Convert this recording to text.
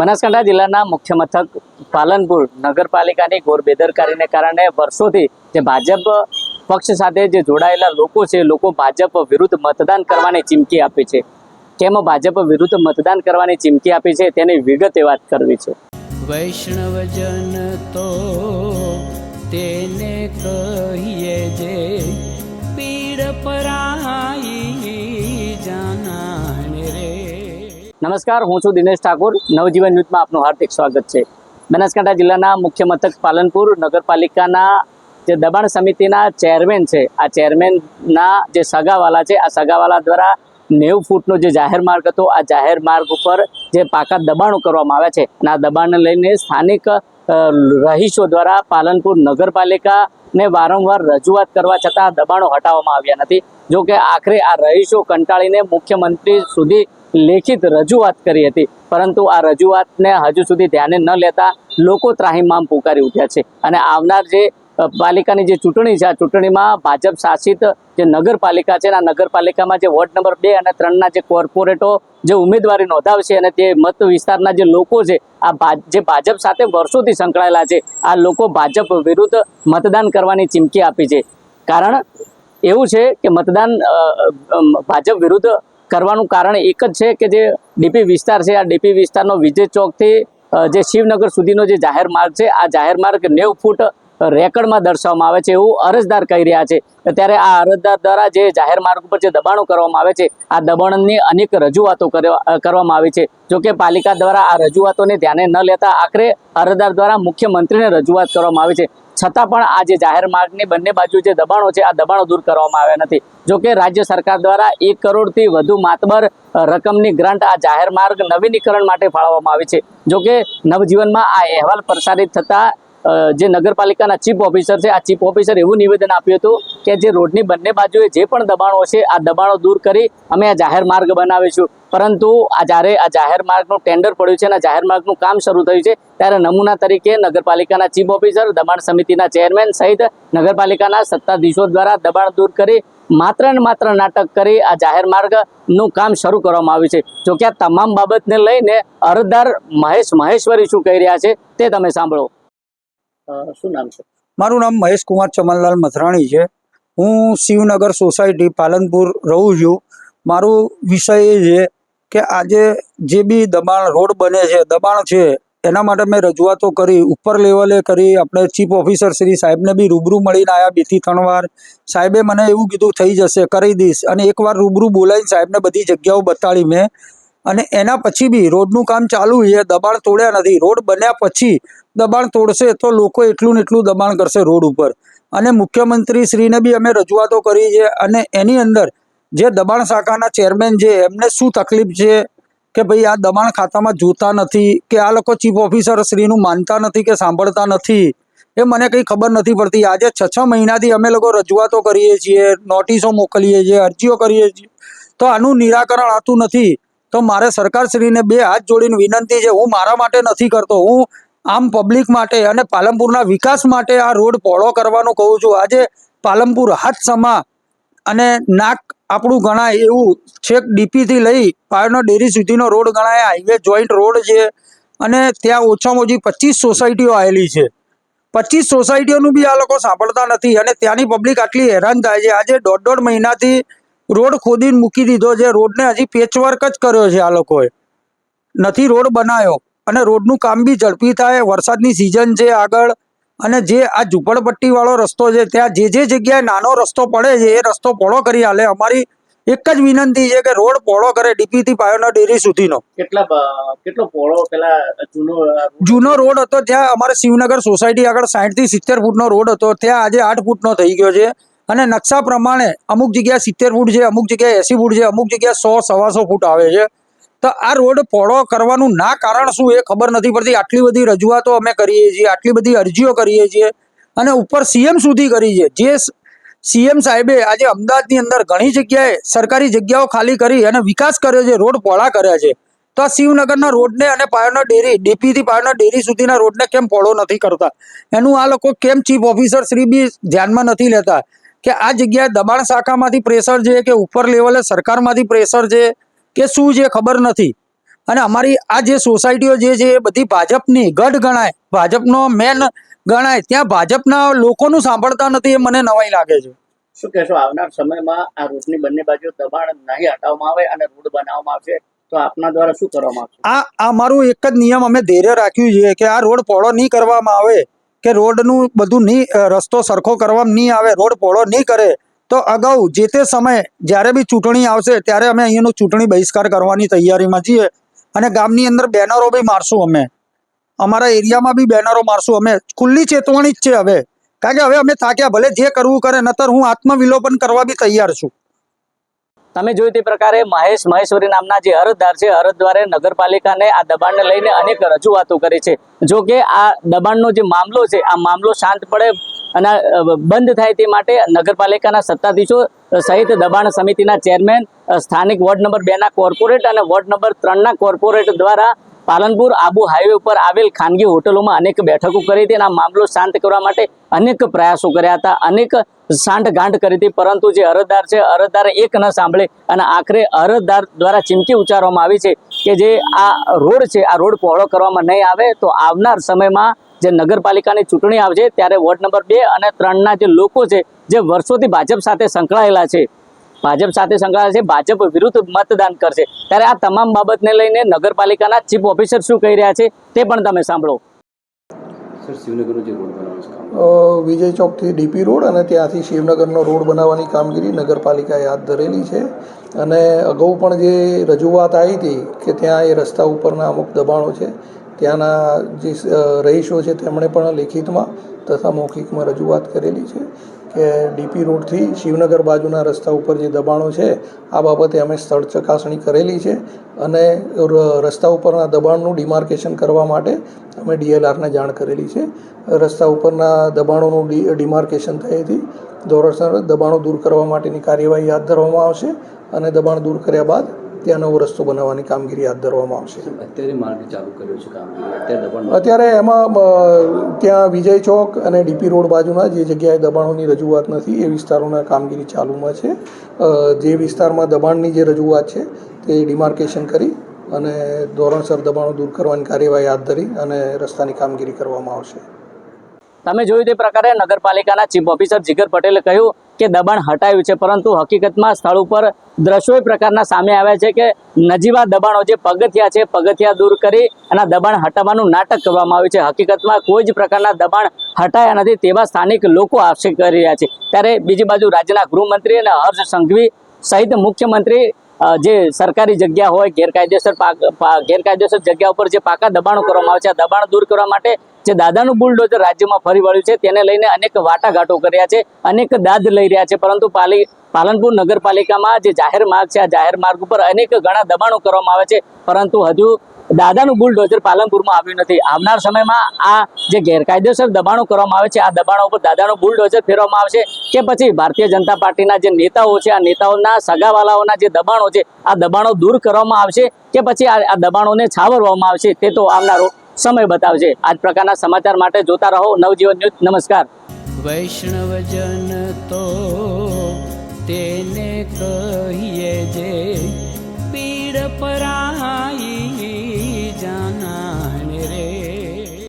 બનાસકાંઠા જિલ્લાના મુખ્ય મથક પાલનપુર નગરપાલિકાની ઘોર બેદરકારીને કારણે વર્ષોથી જે ભાજપ પક્ષ સાથે જે જોડાયેલા લોકો છે, લોકો ભાજપ વિરુદ્ધ મતદાન કરવાની ચીમકી આપી છે. કેમ ભાજપ વિરુદ્ધ મતદાન કરવાની ચીમકી આપી છે તેની વિગતે વાત કરવી છે. વૈષ્ણવજન તો તેને કહીએ જે પીડ પરાઈ નમસ્કાર, હું છું દિનેશ ઠાકોર. નવજીવન ન્યૂઝમાં આપનું હાર્દિક સ્વાગત છે. બનાસકાંઠા જિલ્લાના મુખ્ય મથક પાલનપુર નગરપાલિકાના જે દબાણ સમિતિના ચેરમેન છે, આ ચેરમેનના જે સગાવાલા છે, આ સગાવાલા દ્વારા નેવું ફૂટનો જે જાહેર માર્ગ હતો, આ જાહેર માર્ગ ઉપર જે પાકા દબાણો કરવામાં આવ્યા છે. અને આ દબાણને લઈને સ્થાનિક રહીશો દ્વારા પાલનપુર નગરપાલિકાને વારંવાર રજૂઆત કરવા છતાં દબાણો હટાવવામાં આવ્યા નથી. જો કે આખરે આ રહીશો કંટાળીને મુખ્યમંત્રી સુધી લેખિત રજૂઆત કરી હતી. પરંતુ આ રજૂઆતને હજુ સુધી ધ્યાને ન લેતા લોકો ત્રાહિમામ પુકારી ઉઠ્યા છે. અને આવનાર જે પાલિકાની જે ચૂંટણી છે, આ ચૂંટણીમાં ભાજપ શાસિત જે નગરપાલિકા છે આ નગરપાલિકામાં જે વોર્ડ નંબર બે અને ત્રણના જે કોર્પોરેટો જે ઉમેદવારી નોંધાવશે અને તે મત વિસ્તારના જે લોકો છે, આ જે ભાજપ સાથે વર્ષોથી સંકળાયેલા છે, આ લોકો ભાજપ વિરુદ્ધ મતદાન કરવાની ચીમકી આપી છે. કારણ એવું છે કે મતદાન ભાજપ વિરુદ્ધ કરવાનું કારણ એક જ છે કે જે ડીપી વિસ્તાર છે, આ ડીપી વિસ્તારનો વિજય ચોકથી જે શિવનગર સુધીનો જે જાહેર માર્ગ છે, આ જાહેર માર્ગ નેવ ફૂટ રેકર્ડમાં દર્શાવવામાં આવે છે એવું અરજદાર કહી રહ્યા છે. ત્યારે આ અરજદાર દ્વારા જે જાહેર માર્ગ ઉપર જે દબાણો કરવામાં આવે છે, આ દબાણની અનેક રજૂઆતો કરવા- કરવામાં આવી છે. જો કે પાલિકા દ્વારા આ રજૂઆતોને ધ્યાને ન લેતા આખરે અરજદાર દ્વારા મુખ્યમંત્રીને રજૂઆત કરવામાં આવી છે. છતાં પણ આ જે જાહેર માર્ગની બંને બાજુ જે દબાણો છે, આ દબાણો દૂર કરવામાં આવ્યા નથી. જો કે રાજ્ય સરકાર દ્વારા એક કરોડથી વધુ માતબર રકમની ગ્રાન્ટ આ જાહેર માર્ગ નવીનીકરણ માટે ફાળવવામાં આવી છે. જો કે નવજીવનમાં આ અહેવાલ પ્રસારિત થતાં જે નગરપાલિકાના ચીફ ઓફિસર છે, આ ચીફ ઓફિસર એવું નિવેદન આપ્યું હતું કે જે રોડની બંને બાજુએ જે પણ દબાણો છે, આ દબાણો દૂર કરી અમે આ જાહેર માર્ગ બનાવીશું. પરંતુ આ જ્યારે આ જાહેર માર્ગનું ટેન્ડર પડ્યું છે અને જાહેર માર્ગનું કામ શરૂ થયું છે, ત્યારે નમૂના તરીકે નગરપાલિકાના ચીફ ઓફિસર, દબાણ સમિતિના ચેરમેન સહિત નગરપાલિકાના સત્તાધીશો દ્વારા દબાણ દૂર કરી માત્ર ને માત્ર નાટક કરી આ જાહેર માર્ગનું કામ શરૂ કરવામાં આવ્યું છે. જોકે આ તમામ બાબતને લઈને અરજદાર મહેશ મહેશ્વરી શું કહી રહ્યા છે તે તમે સાંભળો. શું નામ છે? મારું નામ મહેશ કુમાર ચમનલાલ મથરાણી છે. હું શિવનગર સોસાયટી પાલનપુર રહું છું. મારું વિષય એ છે કે આજે જે બી દબાણ રોડ બને છે, દબાણ છે, એના માટે મેં રજૂઆતો કરી, ઉપર લેવલે કરી, આપણે ચીફ ઓફિસર શ્રી સાહેબને બી રૂબરૂ મળીને આવ્યા બીથી ત્રણ વાર. સાહેબે મને એવું કીધું, થઈ જશે, કરી દઈશ. અને એકવાર રૂબરૂ બોલાવીને સાહેબને બધી જગ્યાઓ બતાડી મેં. અને એના પછી બી રોડનું કામ ચાલુ છે, દબાણ તોડ્યા નથી. રોડ બન્યા પછી દબાણ તોડશે તો લોકો એટલું ને એટલું દબાણ કરશે રોડ ઉપર. અને મુખ્યમંત્રી શ્રીને બી અમે રજૂઆતો કરી છે અને એની અંદર જે દબાણ શાખાના ચેરમેન છે, એમને શું તકલીફ છે કે ભાઈ આ દબાણ ખાતામાં જોતા નથી, કે આ લોકો ચીફ ઓફિસર શ્રીનું માનતા નથી કે સાંભળતા નથી, એ મને કંઈ ખબર નથી પડતી. આજે છ છ મહિનાથી અમે લોકો રજૂઆતો કરીએ છીએ, નોટિસો મોકલીએ છીએ, અરજીઓ કરીએ છીએ. તો આનું નિરાકરણ આવતું નથી. તો મારે સરકારશ્રીને બે હાથ જોડીને વિનંતી છે. હું મારા માટે નથી કરતો. હું આમ પબ્લિક માટે અને પાલનપુરના વિકાસ માટે આ રોડ પહોળો કરવાનું કહું છું. આજે પાલનપુર હાથ સમા અને નાક આપણું ગણાય એવું છેક ડીપીથી લઈ પાયોનો ડેરી સુધીનો રોડ ગણાય. હાઈવે જોઈન્ટ રોડ છે અને ત્યાં ઓછામાં ઓછી પચીસ સોસાયટીઓ આવેલી છે. પચીસ સોસાયટીઓનું બી આ લોકો સાંભળતા નથી અને ત્યાંની પબ્લિક આટલી હેરાન થાય છે. આજે દોઢ દોઢ મહિનાથી રોડ ખોદીને મૂકી દીધો છે. રોડને હજી પેચવર્ક જ કર્યો છે આ લોકોએ. નથી રોડ બનાવ્યો અને રોડનું કામ બી ઝડપી થાય. વરસાદની સિઝન છે આગળ. અને જે આ ઝૂંપડપટ્ટી વાળો રસ્તો છે ત્યાં જે જે જગ્યાએ નાનો રસ્તો પડે છે એ રસ્તો પહોળો કરી હાલે અમારી એક જ વિનંતી છે કે રોડ પહોળો કરે ડીપીથી પાયોના ડેરી સુધીનો. કેટલા કેટલો પહોળો પેલા જૂનો જૂનો રોડ હતો. ત્યાં અમારે શિવનગર સોસાયટી આગળ સાઠથી સિત્તેર ફૂટનો રોડ હતો. ત્યાં આજે આઠ ફૂટનો થઈ ગયો છે. અને નકશા પ્રમાણે અમુક જગ્યાએ સિત્તેર ફૂટ છે, અમુક જગ્યાએ એસી ફૂટ છે, અમુક જગ્યાએ સો, સવાસો ફૂટ આવે છે. તો આ રોડ પહોળો કરવાનું ના કારણ શું એ ખબર નથી પડતી. આટલી બધી રજૂઆતો અમે કરીએ છીએ, આટલી બધી અરજીઓ કરીએ છીએ. અને ઉપર સીએમ સુધી કરી છે. જે સીએમ સાહેબે આજે અમદાવાદની અંદર ઘણી જગ્યાએ સરકારી જગ્યાઓ ખાલી કરી અને વિકાસ કર્યો છે, રોડ પહોળા કર્યા છે. તો આ શિવનગરના રોડને અને પાયોના ડેરી, ડીપીથી પાયોના ડેરી સુધીના રોડને કેમ પહોળો નથી કરતા? એનું આ લોકો કેમ ચીફ ઓફિસર શ્રી બી ધ્યાનમાં નથી લેતા? કે આ જગ્યાએ દબાણ શાખામાંથી પ્રેશર છે કે ઉપર લેવલે સરકારમાંથી પ્રેશર છે કે શું છે ખબર નથી. અને અમારી આ જે સોસાયટીઓ જે છે એ બધી ભાજપની ગઢ ગણાય ભાજપનો મેન ગણાય ત્યાં ભાજપના લોકોનું સાંભળતા નથી એ મને નવાઈ લાગે છે. શું કહેશો? આવનાર સમયમાં આ રોડની બંને બાજુ દબાણ નહીં હટાવવામાં આવે અને રોડ બનાવવામાં આવશે તો આપના દ્વારા શું કરવામાં આવશે? આ અમારું એક જ નિયમ અમે ધૈર્ય રાખ્યું છે કે આ રોડ પહોળો નહીં કરવામાં આવે. કે રોડનું બધું નહીં રસ્તો સરખો કરવામાં નહીં આવે, રોડ પહોળો નહીં કરે, તો અગાઉ જે તે સમયે જ્યારે બી ચૂંટણી આવશે ત્યારે અમે અહીંયાનું ચૂંટણી બહિષ્કાર કરવાની તૈયારીમાં છીએ. અને ગામની અંદર બેનરો બી મારશું અમે. અમારા એરિયામાં બી બેનરો મારશું અમે. ખુલ્લી ચેતવણી જ છે હવે. કારણ કે હવે અમે થાક્યા, ભલે જે કરવું કરે, નતર હું આત્મવિલોપન કરવા બી તૈયાર છું. તમે જોયું તે પ્રકારે મહેશ મહેશ્વરી નામના જે અરજદાર છે અરજદારે નગરપાલિકાને આ દબાણને લઈને અનેક રજૂઆતો કરી છે. જો કે આ દબાણનો જે મામલો છે, આ મામલો શાંત પડે અને બંધ થાય તે માટે નગરપાલિકાના સત્તાધીશો સહિત દબાણ સમિતિના ચેરમેન સ્થાનિક વોર્ડ નંબર બેના કોર્પોરેટ અને વોર્ડ નંબર ત્રણના કોર્પોરેટ દ્વારા પાલનપુર આબુ હાઈવે ઉપર આવેલ ખાનગી હોટલોમાં અનેક બેઠકો કરી હતી અને આ મામલો શાંત કરવા માટે અનેક પ્રયાસો કર્યા હતા. અનેક સાંઠ ગાંઠ કરી હતી, પરંતુ જે અરજદાર છે, અરજદારે એક ન સાંભળે અને આખરે અરજદાર દ્વારા ચીમકી ઉચ્ચારવામાં આવી છે કે જે આ રોડ છે, આ રોડ પહોળો કરવામાં નહીં આવે તો આવનાર સમયમાં જે નગરપાલિકાની ચૂંટણી આવશે, ત્યારે વોર્ડ નંબર બે અને ત્રણના જે લોકો છે, જે વર્ષોથી ભાજપ સાથે સંકળાયેલા છે ભાજપ સાથે સંકળાયેલા છે. ભાજપ વિરુદ્ધ મતદાન કરશે. ત્યારે આ તમામ બાબતને લઈને નગરપાલિકાના ચીફ ઓફિસર શું કહી રહ્યા છે તે પણ તમે સાંભળો. સર શિવનગરનો જે રોડ બનાવવાનો છે કામ? અ, વિજય ચોકથી ડીપી રોડ અને ત્યાંથી શિવનગરનો રોડ બનાવવાની કામગીરી નગરપાલિકાએ હાથ ધરેલી છે. અને અગાઉ પણ જે રજૂઆત આવી હતી કે ત્યાં એ રસ્તા ઉપરના અમુક દબાણો છે ત્યાંના જે રહીશો છે તેમણે પણ લેખિતમાં તથા મૌખિકમાં રજૂઆત કરેલી છે. કે ડીપી રોડથી શિવનગર બાજુના રસ્તા ઉપર જે દબાણો છે, આ બાબતે અમે સ્થળ ચકાસણી કરેલી છે અને રસ્તા ઉપરના દબાણનું ડિમાર્કેશન કરવા માટે અમે ડીએલઆરને જાણ કરેલી છે. રસ્તા ઉપરના દબાણોનું ડી, ડિમાર્કેશન થયેથી ધોરણસર દબાણો દૂર કરવા માટેની કાર્યવાહી હાથ ધરવામાં આવશે અને દબાણ દૂર કર્યા બાદ ત્યાં નવો રસ્તો બનાવવાની કામગીરી હાથ ધરવામાં આવશે. અત્યારે માર્ગ ચાલુ કર્યો છે કામગીરી. અત્યારે એમાં ત્યાં વિજય ચોક અને ડીપી રોડ બાજુના જે જગ્યાએ દબાણોની રજૂઆત નથી એ વિસ્તારોના કામગીરી ચાલુમાં છે. જે વિસ્તારમાં દબાણની જે રજૂઆત છે તે ડિમાર્કેશન કરી અને ધોરણસર દબાણો દૂર કરવાની કાર્યવાહી હાથ ધરી અને રસ્તાની કામગીરી કરવામાં આવશે. તમે જોયું તે પ્રકારે નગરપાલિકાના ચીફ ઓફિસર જીગર પટેલે કહ્યું કે દબાણ હટાવ્યું છે, પરંતુ હકીકતમાં સ્થળ ઉપર દ્રશ્યો પ્રકારના સામે આવ્યા છે કે નજીવા દબાણો જે પગથિયા છે, પગથિયા દૂર કરી અને દબાણ હટાવવાનું નાટક કરવામાં આવ્યું છે. હકીકતમાં કોઈ જ પ્રકારના દબાણ હટાયા નથી તેવા સ્થાનિક લોકો આક્ષેપ કરી રહ્યા છે. ત્યારે બીજી બાજુ રાજ્યના ગૃહમંત્રી અને હર્ષ સંઘવી સહિત મુખ્યમંત્રી જે સરકારી જગ્યા હોય, ગેરકાયદેસર ગેરકાયદેસર જગ્યા ઉપર જે પાકા દબાણો કરવામાં આવે છે, આ દબાણ દૂર કરવા માટે જે દાદાનું બુલડોઝર રાજ્યમાં ફરી વળ્યું છે, તેને લઈને અનેક વાટાઘાટો કર્યા છે, અનેક દાદ લઈ રહ્યા છે, પરંતુ પાલી, પાલનપુર નગરપાલિકામાં જે જાહેર માર્ગ છે, આ જાહેર માર્ગ ઉપર અનેક ઘણા દબાણો કરવામાં આવે છે, પરંતુ હજુ દાદાનું બુલડોઝર પાલનપુરમાં આવ્યું નથી. આવનાર સમયમાં આ જે ગેરકાયદેસર દબાણો કરવામાં આવે છે, આ દબાણો ઉપર દાદાનું બુલડોઝર ફેરવામાં આવશે કે પછી ભારતીય જનતા પાર્ટીના જે નેતાઓ છે, આ નેતાઓના સગાવાલાઓના જે દબાણો છે, આ દબાણો દૂર કરવામાં આવશે કે પછી આ દબાણોને છાવરવામાં આવશે તે તો આવનારો સમય બતાવશે. આ જ પ્રકારના સમાચાર માટે જોતા રહો. નવજીવન ન્યૂઝ, નમસ્કાર. વૈષ્ણવજન તો તેને કહીએ જે